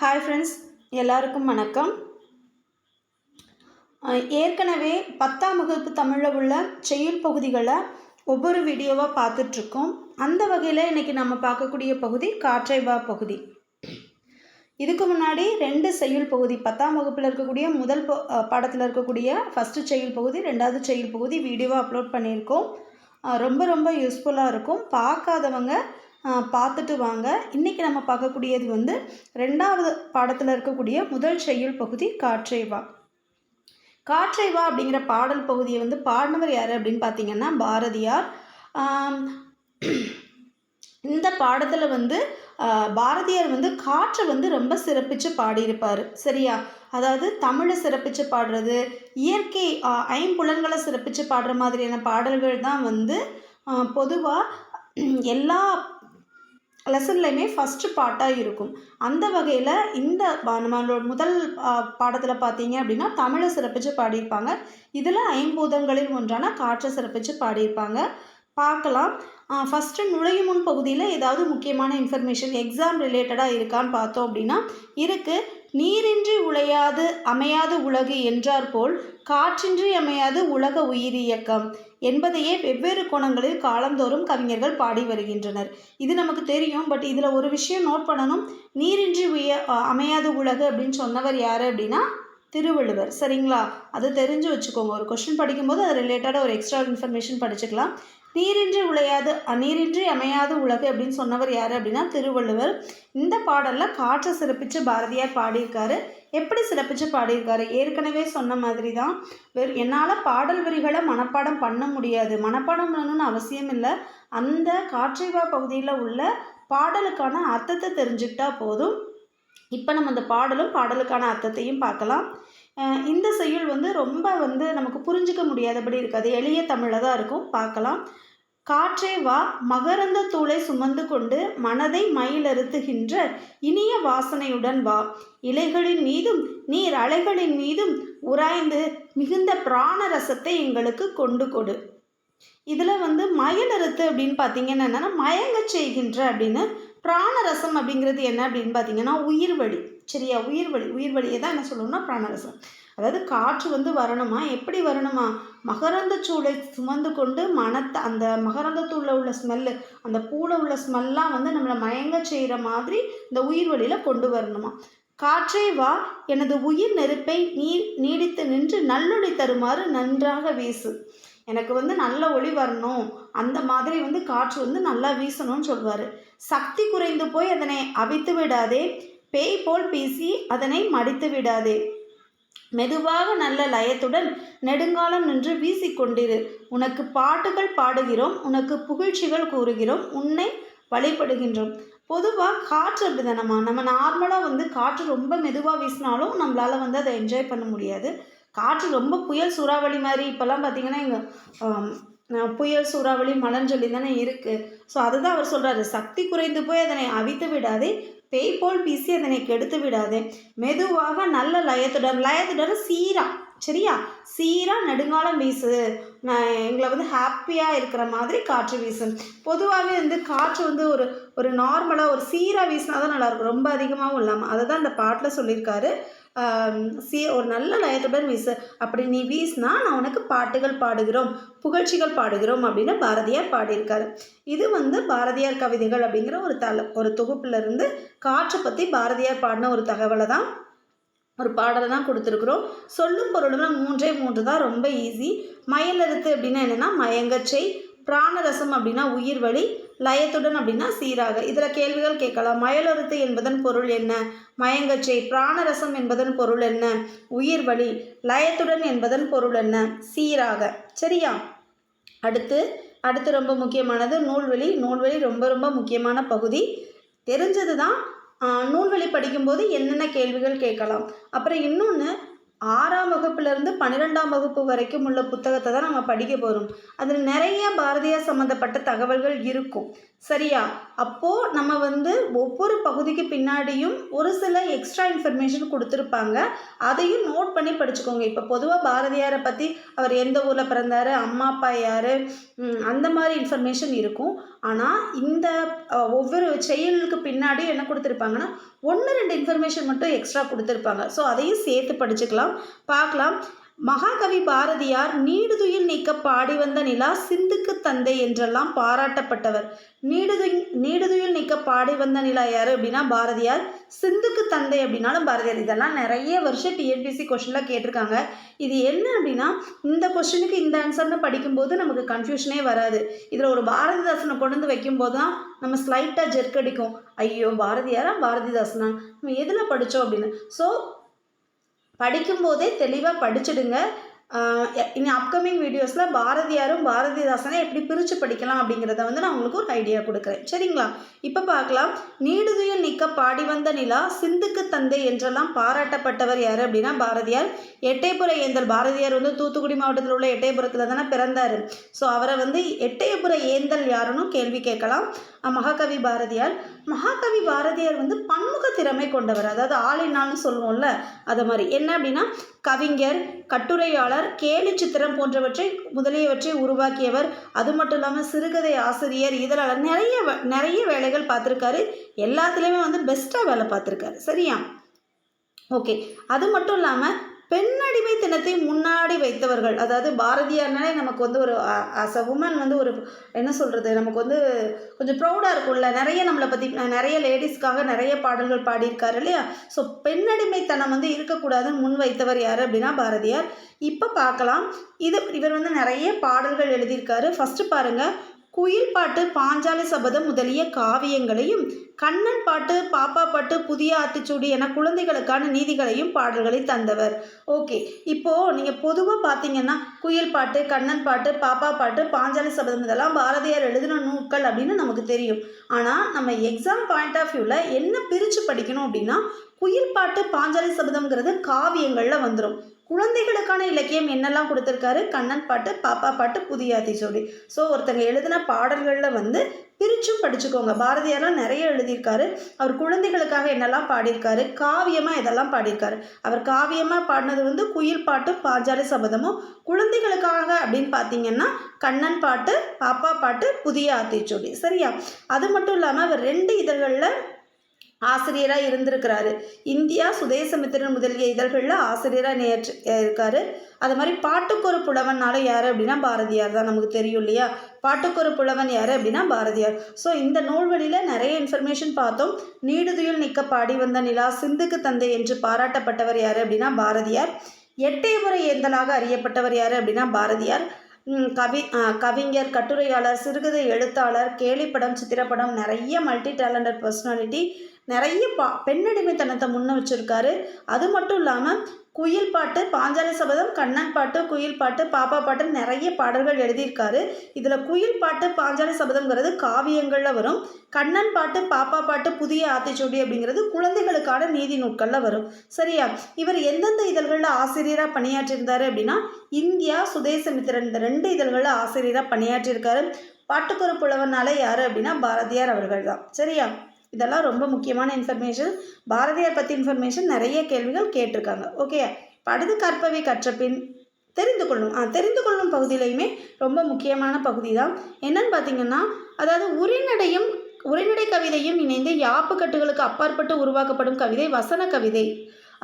Hi friends எல்லாருக்கும் வணக்கம். ஏற்கனவே பத்தாம் வகுப்பு தமிழில் உள்ள செயல் பகுதிகளை ஒவ்வொரு வீடியோவாக பார்த்துட்ருக்கோம். அந்த வகையில் இன்றைக்கி நம்ம பார்க்கக்கூடிய பகுதி காற்றைவா பகுதி. இதுக்கு முன்னாடி ரெண்டு செயல் பகுதி பத்தாம் வகுப்பில் இருக்கக்கூடிய முதல் படத்தில் பாடத்தில் இருக்கக்கூடிய ஃபஸ்ட்டு செயல் பகுதி ரெண்டாவது செயல் பகுதி வீடியோவாக அப்லோட் பண்ணியிருக்கோம். ரொம்ப ரொம்ப யூஸ்ஃபுல்லாக இருக்கும். பார்க்காதவங்க பார்த்துட்டு வாங்க. இன்றைக்கி நம்ம பார்க்கக்கூடியது வந்து ரெண்டாவது பாடத்தில் இருக்கக்கூடிய முதல் செய்யுள் பகுதி காற்றைவா காற்றைவா அப்படிங்கிற பாடல் பகுதியை வந்து பாடினவர் யார் அப்படின்னு பார்த்தீங்கன்னா பாரதியார். இந்த பாடத்தில் வந்து பாரதியார் வந்து காற்றை வந்து ரொம்ப சிறப்பித்து பாடியிருப்பார். சரியா? அதாவது தமிழை சிறப்பித்து பாடுறது இயற்கை ஐம்புலன்களை சிறப்பித்து பாடுற மாதிரியான பாடல்கள் தான் வந்து பொதுவாக எல்லா லெசன்லையுமே ஃபஸ்ட்டு பாட்டாக இருக்கும். அந்த வகையில் இந்த நம்மளோட முதல் பாடத்தில் பார்த்தீங்க அப்படின்னா தமிழை சிறப்பித்து பாடியிருப்பாங்க. இதில் ஐம்பூதங்களில் ஒன்றான காற்றை சிறப்பித்து பாடியிருப்பாங்க. பார்க்கலாம். ஃபஸ்ட்டு நுழையும் முன் பகுதியில் ஏதாவது முக்கியமான இன்ஃபர்மேஷன் எக்ஸாம் ரிலேட்டடாக இருக்கான்னு பார்த்தோம் அப்படின்னா இருக்குது நீரின்றி உழையாது அமையாது உலகு என்றார் போல் காற்றின்றி அமையாது உலக உயிரியக்கம் என்பதையே வெவ்வேறு கோணங்களில் காலந்தோறும் கவிஞர்கள் பாடி வருகின்றனர். இது நமக்கு தெரியும். பட் இதில் ஒரு விஷயம் நோட் பண்ணணும். நீரின்றி உய அமையாது உலகு அப்படின்னு சொன்னவர் யார் அப்படின்னா திருவள்ளுவர். சரிங்களா? அது தெரிஞ்சு வச்சுக்கோங்க. ஒரு கொஷின் படிக்கும்போது அது ரிலேட்டடாக ஒரு எக்ஸ்ட்ரா இன்ஃபர்மேஷன் படிச்சுக்கலாம். நீரின்றி உழையாது அ, நீரின்றி அமையாது உலகு அப்படின்னு சொன்னவர் யார் அப்படின்னா திருவள்ளுவர். இந்த பாடலில் காற்றை சிறப்பித்து பாரதியார் பாடியிருக்காரு. எப்படி சிறப்பித்து பாடியிருக்காரு? ஏற்கனவே சொன்ன மாதிரி தான் வெறும் என்னால் பாடல் வரிகளை மனப்பாடம் பண்ண முடியாது. மனப்பாடம் பண்ணணும்னு அவசியம் இல்லை. அந்த காற்றைவா பகுதியில் உள்ள பாடலுக்கான அர்த்தத்தை தெரிஞ்சுக்கிட்டா போதும். இப்போ நம்ம அந்த பாடலும் பாடலுக்கான அர்த்தத்தையும் பார்க்கலாம். இந்த செய்யுள் வந்து ரொம்ப வந்து நமக்கு புரிஞ்சிக்க முடியாதபடி இருக்காது. எளிய தமிழில் தான் இருக்கும். பார்க்கலாம். காற்றே வா மகரந்த தூளை சுமந்து கொண்டு மனதை மயிலறுத்துகின்ற இனிய வாசனையுடன் வா. இலைகளின் மீதும் நீர் அலைகளின் மீதும் உராய்ந்து மிகுந்த பிராண ரசத்தை எங்களுக்கு கொண்டு கொடு. இதில் வந்து மயிலறுத்து அப்படின்னு பார்த்தீங்கன்னா என்னென்னா மயங்க செய்கின்ற அப்படின்னு பிராணரசம் அப்படிங்கிறது என்ன அப்படின்னு பார்த்தீங்கன்னா உயிர் வழி சரியா? உயிர் வழி உயிர் வழியை தான் என்ன சொல்லணும்னா பிராணரசம். அதாவது காற்று வந்து வரணுமா? எப்படி வரணுமா? மகரந்த சூளை சுமந்து கொண்டு மனத்தை அந்த மகரந்தத்தூளில் உள்ள ஸ்மெல்லு அந்த பூவில் உள்ள ஸ்மெல்லாம் வந்து நம்மளை மயங்க செய்கிற மாதிரி இந்த உயிர் வழியில் கொண்டு வரணுமா? காற்றே வா எனது உயிர் நெருப்பை நீர் நீடித்து நின்று நல்லொளி தருமாறு நன்றாக வீசு. எனக்கு வந்து நல்ல ஒளி வரணும். அந்த மாதிரி வந்து காற்று வந்து நல்லா வீசணும்னு சொல்வார். சக்தி குறைந்து போய் அதனை அவித்து விடாதே. பேய் போல் பேசி அதனை மடித்து விடாதே. மெதுவாக நல்ல லயத்துடன் நெடுங்காலம் நின்று வீசிக்கொண்டிரு உனக்கு பாட்டுகள் பாடுகிறோம். உனக்கு புகழ்ச்சிகள் கூறுகிறோம். உன்னை வழிபடுகின்றோம். பொதுவாக காற்று அப்படிதானம்மா. நம்ம நார்மலாக வந்து காற்று ரொம்ப மெதுவாக வீசினாலும் நம்மளால் வந்து அதை என்ஜாய் பண்ண முடியாது. காற்று ரொம்ப புயல் சூறாவளி மாதிரி இப்போல்லாம் பார்த்தீங்கன்னா இங்கே புயல் சூறாவளி மலஞ்சொல்லி தானே இருக்குது ஸோ அதுதான் அவர் சொல்கிறாரு சக்தி குறைந்து போய் அதனை அவித்து விடாதே பேய் போல் பீசி அதனை கெடுத்து விடாதே. மெதுவாக நல்ல லயத்துடன் லயத்துடன் சீரா சரியா? சீரா நெடுங்காலம் வீசு. நான் எங்களை வந்து ஹாப்பியாக இருக்கிற மாதிரி காற்று வீசு. பொதுவாகவே வந்து காற்று வந்து ஒரு ஒரு நார்மலாக ஒரு சீராக வீசினா தான் நல்லாயிருக்கும். ரொம்ப அதிகமாகவும் இல்லாமல் அதை தான் இந்த பாட்டில் சொல்லியிருக்காரு. சி ஒரு நல்ல லயத்துடன் வீசு. அப்படி நீ வீசினா நான் உனக்கு பாட்டுகள் பாடுகிறோம் புகழ்ச்சிகள் பாடுகிறோம் அப்படின்னு பாரதியார் பாடியிருக்காரு. இது வந்து பாரதியார் கவிதைகள் அப்படிங்கிற ஒரு தல ஒரு தொகுப்புல இருந்து காற்றை பற்றி பாரதியார் பாடின ஒரு தகவலை தான் ஒரு பாடலை தான் கொடுத்துருக்குறோம். சொல்லும் பொருளும் மூன்றே மூன்று தான் ரொம்ப ஈஸி மயலறுத்து அப்படின்னா என்னென்னா மயங்கச்சை பிராணரசம் அப்படின்னா உயிர் வழி லயத்துடன் அப்படின்னா சீராக. இதில் கேள்விகள் கேட்கலாம். மயலறுத்து என்பதன் பொருள் என்ன? மயங்கச்சை பிராணரசம் என்பதன் பொருள் என்ன? உயிர் வழி லயத்துடன் என்பதன் பொருள் என்ன? சீராக. சரியா? அடுத்து அடுத்து ரொம்ப முக்கியமானது நூல்வெளி. நூல்வெளி ரொம்ப ரொம்ப முக்கியமான பகுதி. தெரிஞ்சது தான் நூல்வெளி படிக்கும்போது என்னென்ன கேள்விகள் கேட்கலாம். அப்புறம் இன்னொன்று ஆறாம் வகுப்புலேருந்து பன்னிரெண்டாம் வகுப்பு வரைக்கும் உள்ள புத்தகத்தை தான் நம்ம படிக்க போகிறோம் அதில் நிறைய பாரதியார் சம்மந்தப்பட்ட தகவல்கள் இருக்கும். சரியா? அப்போது நம்ம வந்து ஒவ்வொரு பகுதிக்கு பின்னாடியும் ஒரு சில எக்ஸ்ட்ரா இன்ஃபர்மேஷன் கொடுத்துருப்பாங்க. அதையும் நோட் பண்ணி படிச்சுக்கோங்க. இப்போ பொதுவாக பாரதியாரை பற்றி அவர் எந்த ஊரில் பிறந்தார் அம்மா அப்பா யார்? அந்த மாதிரி இன்ஃபர்மேஷன் இருக்கும். ஆனால் இந்த ஒவ்வொரு செயலுக்கு பின்னாடி என்ன கொடுத்துருப்பாங்கன்னா ஒன்று ரெண்டு இன்ஃபர்மேஷன் மட்டும் எக்ஸ்ட்ரா கொடுத்துருப்பாங்க. ஸோ அதையும் சேர்த்து படிச்சுக்கலாம் பார்க்கலாம். மகாகவி பாரதியார் நீடுதுயில் நீக்க பாடி வந்த நிலா சிந்துக்கு தந்தை என்றெல்லாம் பாராட்டப்பட்டவர். நீடுது நீடுதுயில் நீக்க பாடி வந்த நிலா யார் அப்படின்னா பாரதியார். சிந்துக்கு தந்தை அப்படின்னாலும் பாரதியார். இதெல்லாம் நிறைய வருஷம் டிஎன்பிசி கொஷனில் கேட்டிருக்காங்க. இது என்ன அப்படின்னா இந்த கொஷனுக்கு இந்த ஆன்சர்னு படிக்கும்போது நமக்கு கன்ஃபியூஷனே வராது. இதில் ஒரு பாரதிதாசனை கொண்டு வந்து வைக்கும்போது தான் நம்ம ஸ்லைட்டாக ஜெர்க் அடிக்கும். ஐயோ பாரதியாரா? பாரதிதாசனா? நம்ம எதில் படித்தோம் அப்படின்னு. ஸோ படிக்கும்போதே தெளிவாக படிச்சிடுங்க. இனி அப்கமிங் வீடியோஸில் பாரதியாரும் பாரதிதாசனை எப்படி பிரித்து படிக்கலாம் அப்படிங்கிறத வந்து நான் உங்களுக்கு ஒரு ஐடியா கொடுக்குறேன். சரிங்களா? இப்போ பார்க்கலாம். நீடுதுயில் நிற்க பாடி வந்த நிலா சிந்துக்கு தந்தை என்றெல்லாம் பாராட்டப்பட்டவர் யார் அப்படின்னா பாரதியார். எட்டயபுர ஏந்தல் பாரதியார் வந்து தூத்துக்குடி மாவட்டத்தில் உள்ள எட்டயபுரத்தில் தானே பிறந்தார். ஸோ அவரை வந்து எட்டயபுர ஏந்தல் யாருன்னு கேள்வி கேட்கலாம். மகாகவி பாரதியார். மகாகவி பாரதியார் வந்து பன்முக திறமை கொண்டவர். அதாவது ஆளினால்னு சொல்லுவோம்ல அது மாதிரி. என்ன அப்படின்னா கவிஞர் கட்டுரையாளர் கேலி சித்திரம் போன்றவற்றை முதலியவற்றை உருவாக்கியவர். அது மட்டும் இல்லாமல் சிறுகதை ஆசிரியர் இதழாளர் நிறைய வே- நிறைய வேலைகள் பார்த்துருக்காரு. எல்லாத்துலேயுமே வந்து பெஸ்ட்டாக வேலை பார்த்துருக்காரு. சரியா? ஓகே அது மட்டும் இல்லாமல் பெண்ணடிமை தினத்தை முன்னாடி வைத்தவர்கள். அதாவது பாரதியார்னாலே நமக்கு வந்து ஒரு ஆஸ் அ உமன் வந்து ஒரு என்ன சொல்கிறது நமக்கு வந்து கொஞ்சம் ப்ரௌடாக இருக்கும்ல. நிறைய நம்மளை பற்றி நிறைய லேடிஸ்க்காக நிறைய பாடல்கள் பாடியிருக்காரு இல்லையா? ஸோ பெண்ணடிமைத்தனம் வந்து இருக்கக்கூடாதுன்னு முன் வைத்தவர் யார் அப்படின்னா பாரதியார். இப்போ பார்க்கலாம். இது இவர் வந்து நிறைய பாடல்கள் எழுதியிருக்காரு. ஃபஸ்ட்டு பாருங்கள் குயில் பாட்டு பாஞ்சாலி சபதம் முதலிய காவியங்களையும் கண்ணன் பாட்டு பாப்பா பாட்டு புதிய ஆத்திச்சூடி என குழந்தைகளுக்கான நீதிகளையும் பாடல்களை தந்தவர். ஓகே இப்போது நீங்கள் பொதுவாக பார்த்தீங்கன்னா குயில் பாட்டு கண்ணன் பாட்டு பாப்பா பாட்டு பாஞ்சாலி சபதம் இதெல்லாம் பாரதியார் எழுதின நூல்கள் அப்படின்னு நமக்கு தெரியும். ஆனால் நம்ம எக்ஸாம் பாயிண்ட் ஆஃப் வியூவில் என்ன பிரித்து படிக்கணும் அப்படின்னா குயில் பாட்டு பாஞ்சாலி சபதம்ங்கிறது காவியங்களில் வந்துடும் குழந்தைகளுக்கான இலக்கியம் என்னெல்லாம் கொடுத்துருக்காரு? கண்ணன் பாட்டு பாப்பா பாட்டு புதிய சொல்லி. ஸோ ஒருத்தங்க எழுதின பாடல்களில் வந்து பிரிச்சும் படிச்சுக்கோங்க. பாரதியாரெலாம் நிறைய எழுதியிருக்காரு. அவர் குழந்தைகளுக்காக என்னெல்லாம் பாடியிருக்காரு? காவியமாக இதெல்லாம் பாடியிருக்காரு? அவர் காவியமாக பாடினது வந்து குயில் பாட்டும் பாஞ்சாலி சபதமும். குழந்தைகளுக்காக அப்படின்னு பார்த்தீங்கன்னா கண்ணன் பாட்டு பாப்பா பாட்டு புதிய ஆத்திச்சூடி சரியா? அது மட்டும் இல்லாமல் அவர் ரெண்டு இதழ்களில் ஆசிரியராக இருந்திருக்கிறாரு. இந்தியா சுதேசமித்திரன் முதலிய இதழ்களில் ஆசிரியராக நேற்று இருக்காரு. அது மாதிரி பாட்டுக்கொரு புலவன்னால யார் அப்படின்னா பாரதியார் தான் நமக்கு தெரியும் இல்லையா? பாட்டுக்கொரு புலவன் யார் அப்படின்னா பாரதியார். ஸோ இந்த நூல்வழியில் நிறைய இன்ஃபர்மேஷன் பார்த்தோம். நீடுதுயில் நிற்க பாடி வந்த நிலா சிந்துக்கு தந்தை என்று பாராட்டப்பட்டவர் யார் அப்படின்னா பாரதியார். எட்டயபுர ஏந்தலாக அறியப்பட்டவர் யார் அப்படின்னா பாரதியார். கவி கவிஞர் கட்டுரையாளர் சிறுகதை எழுத்தாளர் கேலிப்படம் சித்திரப்படம் நிறைய மல்டி டேலண்டட் பர்சனாலிட்டி நிறைய பா பெண்ணடிமைத்தனத்தை முன்ன வச்சுருக்காரு. அது மட்டும் இல்லாமல் குயில் பாட்டு பாஞ்சாலி சபதம் கண்ணன் பாட்டு குயில் பாட்டு பாப்பா பாட்டு நிறைய பாடல்கள் எழுதியிருக்காரு. இதில் குயில் பாட்டு பாஞ்சாலி சபதம்ங்கிறது காவியங்களில் வரும். கண்ணன் பாட்டு பாப்பா பாட்டு புதிய ஆத்திச்சூடி அப்படிங்கிறது குழந்தைகளுக்கான நீதி நூட்களில் வரும். சரியா? இவர் எந்தெந்த இதழ்களில் ஆசிரியராக பணியாற்றியிருந்தாரு அப்படின்னா இந்தியா சுதேசமித்திரன் இந்த ரெண்டு இதழ்களில் ஆசிரியராக பணியாற்றியிருக்காரு. பாட்டுக்கொரு புலவனால யார் அப்படின்னா பாரதியார் அவர்கள் தான் சரியா? இதெல்லாம் ரொம்ப முக்கியமான இன்ஃபர்மேஷன் பாரதியார் பற்றி இன்ஃபர்மேஷன் நிறைய கேள்விகள் கேட்டிருக்காங்க. ஓகே அடுத்து கற்பவை கற்ற பின் தெரிந்து கொள்ளும். ஆ தெரிந்து கொள்ளும் பகுதியிலையுமே ரொம்ப முக்கியமான பகுதி தான் என்னன்னு பார்த்தீங்கன்னா அதாவது உரைநடையும் உரைநடை கவிதையும் இணைந்து யாப்பு கட்டுகளுக்கு அப்பாற்பட்டு உருவாக்கப்படும் கவிதை வசன கவிதை.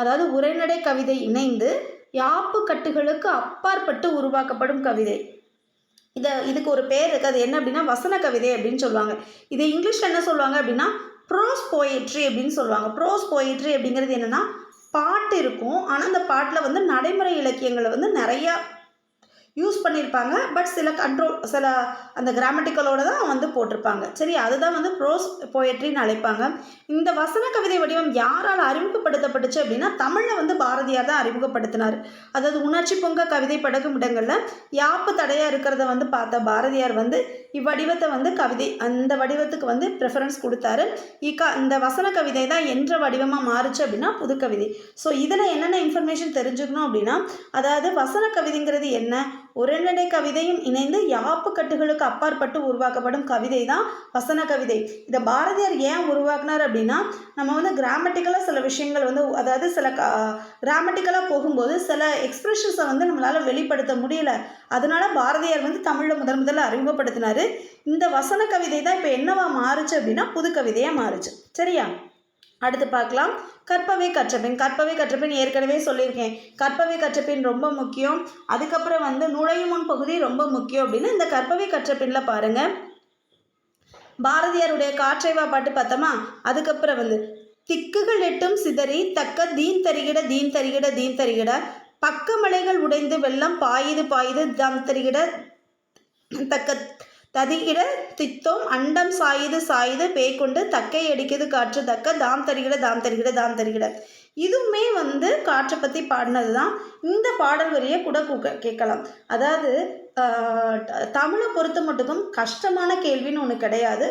அதாவது உரைநடை கவிதை இணைந்து யாப்பு கட்டுகளுக்கு அப்பாற்பட்டு உருவாக்கப்படும் கவிதை. இதை இதுக்கு ஒரு பேர் இருக்குது அது என்ன அப்படின்னா வசன கவிதை அப்படின்னு சொல்லுவாங்க. இது இங்கிலீஷில் என்ன சொல்லுவாங்க அப்படின்னா ப்ரோஸ் போயிட்ரி அப்படின்னு சொல்லுவாங்க. ப்ரோஸ் போயிட்ரி அப்படிங்கிறது என்னென்னா பாட்டு இருக்கும். ஆனால் அந்த பாட்டில் வந்து நடைமுறை இலக்கியங்களை வந்து நிறையா யூஸ் பண்ணியிருப்பாங்க. பட் சில கண்ட்ரோல் சில அந்த கிராமட்டிக்கலோடு தான் வந்து போட்டிருப்பாங்க. சரி அதுதான் வந்து ப்ரோஸ் போயட்ரின்னு அழைப்பாங்க. இந்த வசன கவிதை வடிவம் யாரால் அறிமுகப்படுத்தப்பட்டுச்சு அப்படின்னா தமிழில் வந்து பாரதியார் தான் அறிமுகப்படுத்தினார். அதாவது உணர்ச்சி பொங்க கவிதை படகும் இடங்களில் யாப்பு தடையாக இருக்கிறத வந்து பார்த்த பாரதியார் வந்து இவ்வடிவத்தை வந்து கவிதை அந்த வடிவத்துக்கு வந்து ப்ரிஃபரன்ஸ் கொடுத்தாரு. இக்கா இந்த வசன கவிதை தான் என்ற வடிவமாக மாறுச்சு அப்படின்னா புது கவிதை. ஸோ இதில் என்னென்ன இன்ஃபர்மேஷன் தெரிஞ்சுக்கணும் அப்படின்னா அதாவது வசன கவிதைங்கிறது என்ன? உரைநடை கவிதையும் இணைந்து யாப்பு கட்டுகளுக்கு அப்பாற்பட்டு உருவாக்கப்படும் கவிதை தான் வசன கவிதை. இதை பாரதியார் ஏன் உருவாக்குனார் அப்படின்னா நம்ம வந்து கிராமட்டிக்கலாக சில விஷயங்கள் வந்து அதாவது சில கிராமட்டிக்கலாக போகும்போது சில எக்ஸ்பிரஷன்ஸை வந்து நம்மளால் வெளிப்படுத்த முடியல. அதனால பாரதியார் வந்து தமிழில் முதன் முதல்ல அறிமுகப்படுத்தினாரு. இந்த வசன கவிதை தான் இப்போ என்னவா மாறுச்சு அப்படின்னா புது கவிதையாக மாறுச்சு. சரியா? அடுத்து பார்க்கலாம். கற்பவை கற்றபின் கற்பவை கற்றபின் ஏற்கனவே சொல்லியிருக்கேன். கற்பவை கற்றபின் ரொம்ப முக்கியம். அதுக்கப்புறம் வந்து நுழையும் முன் பகுதி ரொம்ப முக்கியம் அப்படின்னு இந்த கற்பவை கற்றபின்ல பாருங்க. பாரதியாருடைய காற்றைவா பாட்டு பார்த்தோமா? அதுக்கப்புறம் வந்து திக்குகள் எட்டும் சிதறி தக்க தீன் தருகிட தீன் தருகிட தீன் தருகிட. பக்கமலைகள் உடைந்து வெள்ளம் பாயுது பாயுது தம் தருகிட தக்க ததிகிட தித்தோம் அண்டம் சாயுது சாயுது பேய்கொண்டு தக்கை அடிக்குது காற்று தக்க தாம் தருகிட தாம் தருகிட தாம் தருகிட. இதுவுமே வந்து காற்றை பற்றி பாடினது தான் இந்த பாடல் வரியை கூட கேட்கலாம். அதாவது தமிழை பொறுத்த மட்டுக்கும் கஷ்டமான கேள்வின்னு ஒன்று கிடையாது.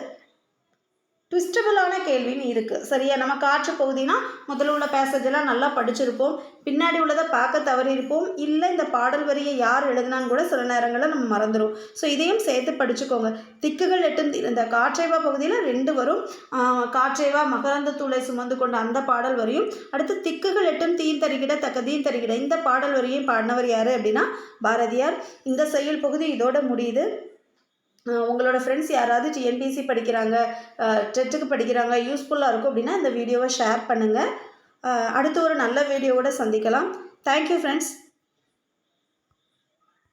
ட்விஸ்டபுளான கேள்வின்னு இருக்குது சரியா? நம்ம காற்று பகுதினா முதல்ல உள்ள பேசேஜ் நல்லா படிச்சிருப்போம். பின்னாடி உள்ளதை பார்க்க தவறியிருப்போம். இல்லை இந்த பாடல் வரியை யார் எழுதுனான்னு கூட சில நேரங்களில் நம்ம மறந்துடும் ஸோ இதையும் சேர்த்து படிச்சுக்கோங்க. திக்குகள் எட்டு இந்த காற்றைவா பகுதியில் ரெண்டு வரும். காற்றேவா காற்றைவா மகரந்த தூளை சுமந்து கொண்ட அந்த பாடல் வரியும் அடுத்து திக்குகள் எட்டும் தீன் தருகிட தக்க தீன் தருகிட இந்த பாடல் வரியும் பாடினவர் யார் அப்படின்னா பாரதியார். இந்த செயல் பகுதி இதோட முடியுது. உங்களோட ஃப்ரெண்ட்ஸ் யாராவது டிஎன்பிசி படிக்கிறாங்க டெட்டுக்கு படிக்கிறாங்க யூஸ்ஃபுல்லாக இருக்கும் அப்படின்னா இந்த வீடியோவை ஷேர் பண்ணுங்கள் அடுத்து ஒரு நல்ல வீடியோவோட சந்திக்கலாம். Thank you friends